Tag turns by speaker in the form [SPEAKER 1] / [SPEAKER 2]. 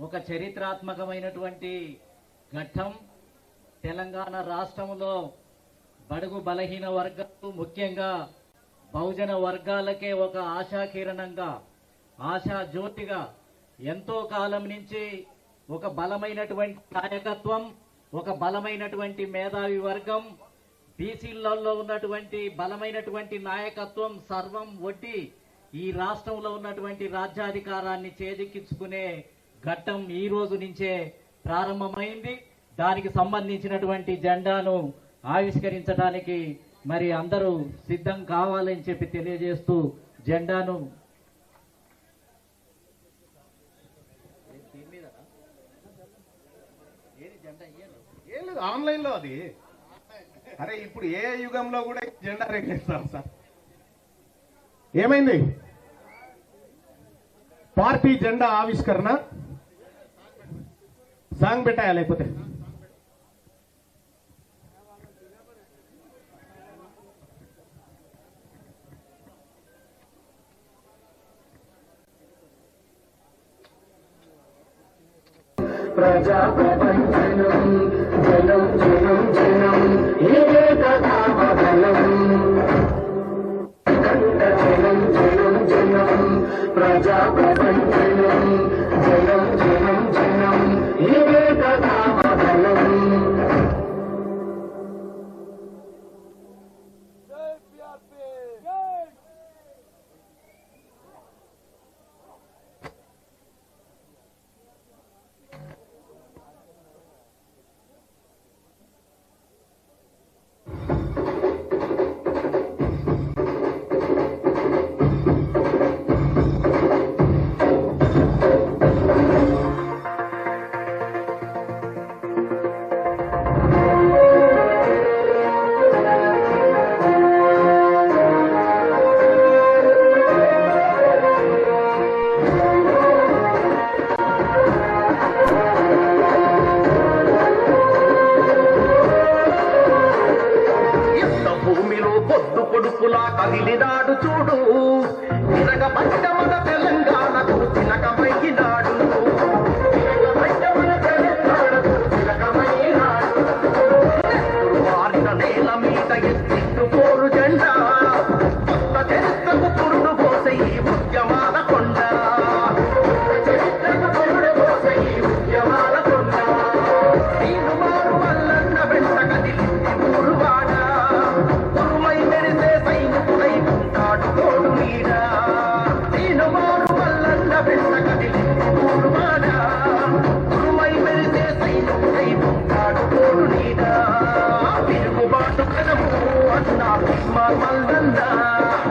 [SPEAKER 1] ఒక చరిత్రాత్మకమైనటువంటి ఘట్టం తెలంగాణ రాష్ట్రంలో బడుగు బలహీన వర్గాలు ముఖ్యంగా బహుజన వర్గాలకే ఒక ఆశాకిరణంగా ఆశా జ్యోతిగా ఎంతో కాలం నుంచి ఒక బలమైనటువంటి నాయకత్వం ఒక బలమైనటువంటి మేధావి వర్గం బీసీలలో ఉన్నటువంటి బలమైనటువంటి నాయకత్వం సర్వం ఒడ్డి ఈ రాష్ట్రంలో ఉన్నటువంటి రాజ్యాధికారాన్ని చేజిక్కించుకునే ఘట్టం ఈ రోజు నుంచే ప్రారంభమైంది. దానికి సంబంధించినటువంటి జెండాను ఆవిష్కరించడానికి మరి అందరూ సిద్ధం కావాలని చెప్పి తెలియజేస్తూ జెండాను
[SPEAKER 2] ఆన్లైన్లో అది. అరే ఇప్పుడు ఏ యుగంలో కూడా జెండా రేఖిస్తాం సార్. ఏమైంది? పార్టీ జెండా ఆవిష్కరణ సాంగ్ పెట్టాయా లేకపోతే
[SPEAKER 3] ప్రజా ప్రపంచనం
[SPEAKER 4] పొద్దు కదిలినాడు చూడు. తిరగ పట్టమన తెలంగాణకు తిలకమైనాడు أصنع في مرمى البنداح